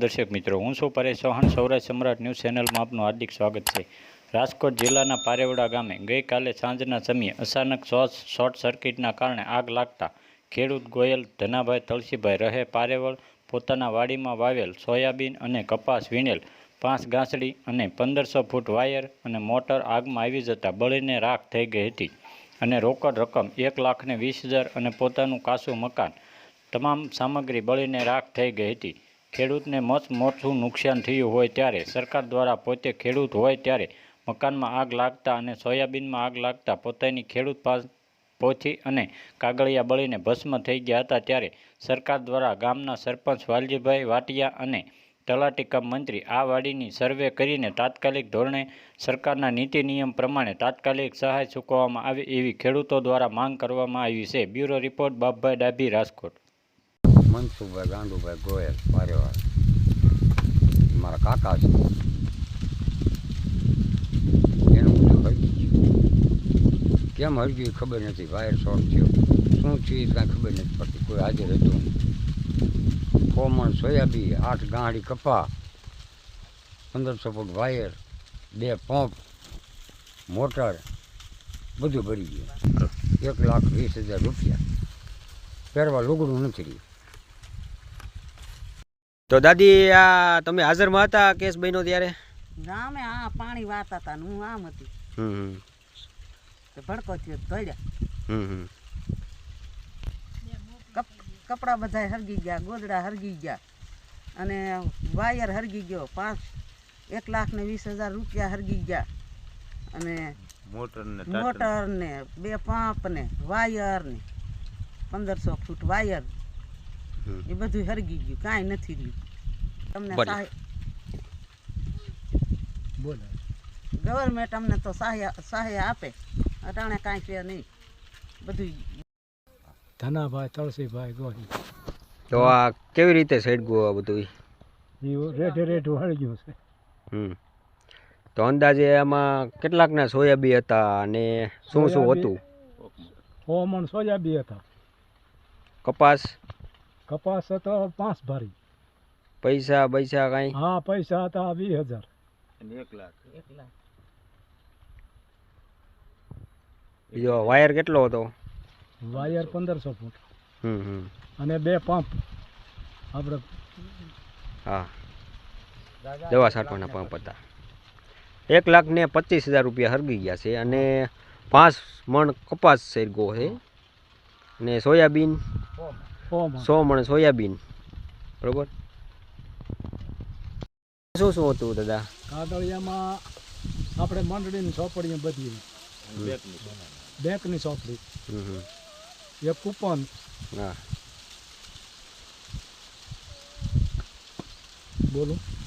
દર્શક મિત્રો, હું છું પરેશ ચૌહાણ, સૌરાષ્ટ્ર સમ્રાટ ન્યૂઝ ચેનલમાં આપનું હાર્દિક સ્વાગત છે. રાજકોટ જિલ્લાના પારેવડા ગામે ગઈકાલે સાંજના સમયે અચાનક શોર્ટ સર્કિટના કારણે આગ લાગતા ખેડૂત ગોયલ ધનાભાઈ તલસીભાઈ રહે પારેવળ પોતાના વાડીમાં વાવેલ સોયાબીન અને કપાસ વીણેલ પાંચ ગાંસડી અને પંદરસો ફૂટ વાયર અને મોટર આગમાં આવી જતાં બળીને રાખ થઈ ગઈ હતી અને રોકડ રકમ એક લાખને વીસ હજાર અને પોતાનું કાસું મકાન, તમામ સામગ્રી બળીને રાખ થઈ ગઈ હતી. ખેડૂતને મત મોટું નુકસાન થયું હોય ત્યારે સરકાર દ્વારા પોતે ખેડૂત હોય ત્યારે મકાનમાં આગ લાગતા અને સોયાબીનમાં આગ લાગતા પોતાની ખેડૂત પાસ પહોંચી અને કાગળિયા બળીને ભસ્મ થઈ ગયા હતા ત્યારે સરકાર દ્વારા ગામના સરપંચ વાલજીભાઈ વાટિયા અને તલાટી કમ મંત્રી આ વાડીની સર્વે કરીને તાત્કાલિક ધોરણે સરકારના નીતિ નિયમ પ્રમાણે તાત્કાલિક સહાય ચૂકવવામાં આવે એવી ખેડૂતો દ્વારા માંગ કરવામાં આવી છે. Bureau report Bapbhai Dabhi Rajkot. Mansukhbhai Gandubhai Goyal પારેવાળ મારા કાકા છે એનું બધું ગયું કેમ એ ખબર નથી વાયર શોર્ટ થયો શું થયું એ કાંઈ ખબર નથી પડતી કોઈ હાજર હતું કોમણ સોયાબી આઠ ગાંડી કપા પંદરસો ફૂટ વાયર બે પંપ મોટર બધું ભરી ગયું એક લાખ વીસ હજાર રૂપિયા પહેરવા લુગડું નથી રહ્યું તો દાદી આ તમે હાજરમાં હતા કેસ બન્યો ત્યારે? ગામે આ પાણી વાતા હતા હું આમ હતી. હમ હમ. તે ભડકો થયો તોડ્યા. હમ હમ. કપ કપડાં બધા હરગી ગયા ગોદડા હરગી ગયા. અને વાયર હરગી ગયો પાંચ એક લાખ ને વીસ હજાર રૂપિયા હરગી ગયા. અને મોટર ને બે પંપ ને વાયર ને પંદરસો ફૂટ વાયર. એ બધું હરગી ગયું કાંઈ નથી રહ્યું. તમને બોલો. ગવર્મેન્ટ અમને તો સહાય સહાય આપે અટાણે કાંઈ છે નહીં. બધું ધનાભાઈ તળસીભાઈ ગોહી તો આ કેવી રીતે સેડગું આ બધું એ રેઠે રેઠું હળી ગયું છે. હમ. તો અંદાજે આમાં કેટલાકના સોયાબી હતા અને શું શું હતું? હોમણ સોયાબી હતા. કપાસ? કપાસ હતો પાંચ ભારી. પૈસા પૈસા કઈ? હા પૈસા હતા વીસ હજાર. એક લાખ. એક લાખ. બીજો વાયર કેટલો હતો? વાયર પંદરસો ફૂટ. હમ હમ. અને બે પંપ. આપણે હા. દવા છાંટવાના પંપ હતા. એક લાખ ને પચીસ હજાર રૂપિયા હરગી ગયા છે અને પાંચ મણ કપાસ સડગો છે. ને સોયાબીન. સો મણ સોયાબીન. બરોબર? શું શું હતું દાદા? કાદળિયામાં આપણે મંડળીની ચોપડીએ બધી. બેંકની ચોપડી હમ હમ. એક કૂપન. હા. બોલું.